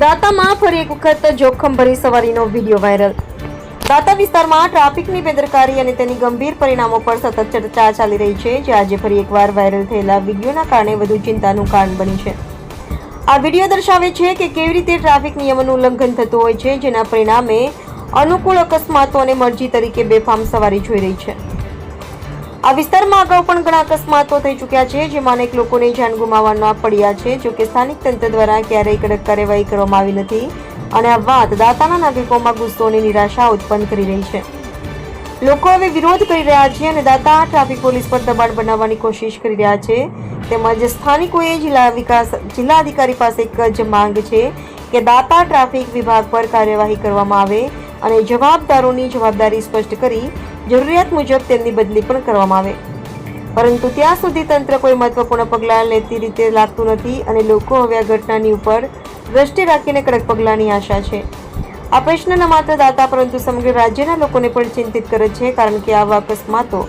દાતામાં ફરી એક વખત જોખમભરી સવારીનો વીડિયો વાયરલ. દાતા વિસ્તારમાં ટ્રાફિકની બેદરકારી અને તેની ગંભીર પરિણામો પર સતત ચર્ચા ચાલી રહી છે, જે આજે ફરી એકવાર વાયરલ થયેલા વિડીયોના કારણે વધુ ચિંતાનું કારણ બન્યું છે. આ વીડિયો દર્શાવે છે કે કેવી રીતે ટ્રાફિક નિયમોનું ઉલ્લંઘન થતું હોય છે, જેના પરિણામે અનુકૂળ અકસ્માતો અને મરજી તરીકે બેફામ સવારી જોઈ રહી છે. આ વિસ્તારમાં અગાઉ પણ ઘણા અકસ્માતો થઈ ચૂક્યા છે, જેમાં અનેક લોકોને જાન ગુમાવવાના પડ્યા છે, જો કે સ્થાનિક તંત્ર દ્વારા ક્યારેય કડક કાર્યવાહી કરવામાં આવી નથી અને આ વાત દાતાના નાગરિકોમાં ગુસ્સો અને નિરાશા ઉત્પન્ન કરી રહી છે. લોકો હવે વિરોધ કરી રહ્યા છે અને દાતા ટ્રાફિક પોલીસ પર દબાણ બનાવવાની કોશિશ કરી રહ્યા છે. તેમજ સ્થાનિકોએ જિલ્લા વિકાસ, જિલ્લા અધિકારી પાસે એક જ માંગ છે કે દાતા ટ્રાફિક વિભાગ પર કાર્યવાહી કરવામાં આવે. અને જવાબદારોની જવાબદારી સ્પષ્ટ કરી જરૂરિયાત મુજબ તેમની બદલી પણ કરવામાં આવે. પરંતુ ત્યાં સુધી તંત્ર કોઈ મહત્વપૂર્ણ પગલાં લેતી રીતે લાગતું નથી અને લોકો હવે આ ઘટનાની ઉપર દ્રષ્ટિ રાખીને કડક પગલાંની આશા છે. આ પ્રશ્ન ન માત્ર દાતા પરંતુ સમગ્ર રાજ્યના લોકોને પણ ચિંતિત કરે છે કારણ કે આવા અકસ્માતો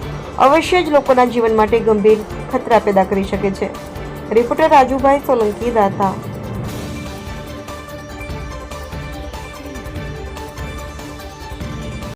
અવશ્ય જ લોકોના જીવન માટે ગંભીર ખતરા પેદા કરી શકે છે. રિપોર્ટર રાજુભાઈ સોલંકી, દાતા.